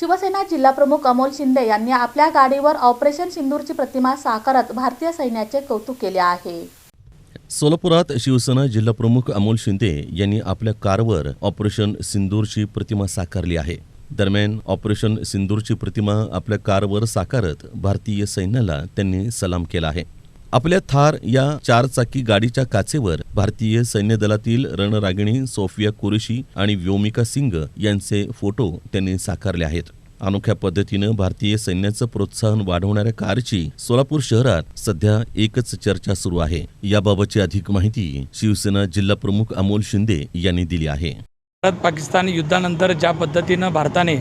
शिवसेना जिल्हाप्रमुख अमोल शिंदे यांनी आपल्या गाडीवर ऑपरेशन सिंदूरची प्रतिमा साकारत भारतीय सैन्याचे कौतुक केले आहे. सोलापुरात शिवसेना जिल्हाप्रमुख अमोल शिंदे यांनी आपल्या कारवर ऑपरेशन सिंदूरची प्रतिमा साकारली आहे. दरम्यान ऑपरेशन सिंदूरची प्रतिमा आपल्या कारवर साकारत भारतीय सैन्याला त्यांनी सलाम केला आहे. आपल्या थार या चारचाकी गाडीच्या काचेवर भारतीय सैन्य दलातील रणरागिणी सोफिया कुरेशी आणि व्योमिका सिंग यांचे फोटो त्यांनी साकारले आहेत. अनोख्या पद्धतीनं भारतीय सैन्याचं प्रोत्साहन वाढवणाऱ्या कारची सोलापूर शहरात सध्या एकच चर्चा सुरू आहे. याबाबतची अधिक माहिती शिवसेना जिल्हा प्रमुख अमोल शिंदे यांनी दिली आहे. भारत पाकिस्तान युद्धानंतर ज्या पद्धतीनं भारताने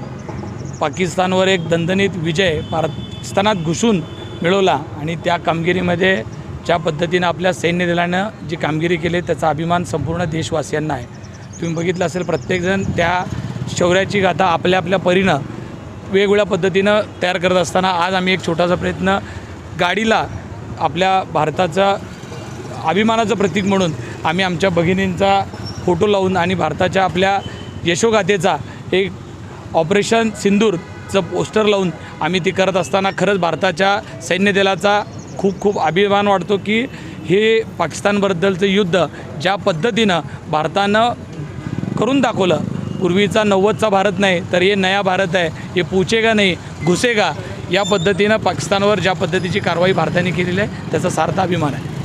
पाकिस्तानवर एक दणदणीत विजय पाकिस्तानात घुसून मिळवला आणि त्या कामगिरीमध्ये ज्या पद्धतीनं आपल्या सैन्य दलानं जी कामगिरी केली त्याचा अभिमान संपूर्ण देशवासियांना आहे. तुम्ही बघितलं असेल प्रत्येकजण त्या शौर्याची गाथा आपल्या आपल्या परीनं वेगवेगळ्या पद्धतीनं तयार करत असताना आज आम्ही एक छोटासा प्रयत्न गाडीला आपल्या भारताचा अभिमानाचं प्रतीक म्हणून आम्ही आमच्या भगिनींचा फोटो लावून आणि भारताच्या आपल्या यशोगाथेचा एक ऑपरेशन सिंदूर चं पोस्टर लावून आम्ही ती करत असताना खरंच भारताच्या सैन्य दलाचा खूप खूप अभिमान वाटतो की हे पाकिस्तानबद्दलचं युद्ध ज्या पद्धतीनं भारतानं करून दाखवलं पूर्वीचा नव्वदचा भारत नाही तर हे नया भारत आहे हे पूचेगा नाही घुसेगा या पद्धतीनं पाकिस्तानवर ज्या पद्धतीची कारवाई भारताने केलेली आहे त्याचा सार्थ अभिमान आहे.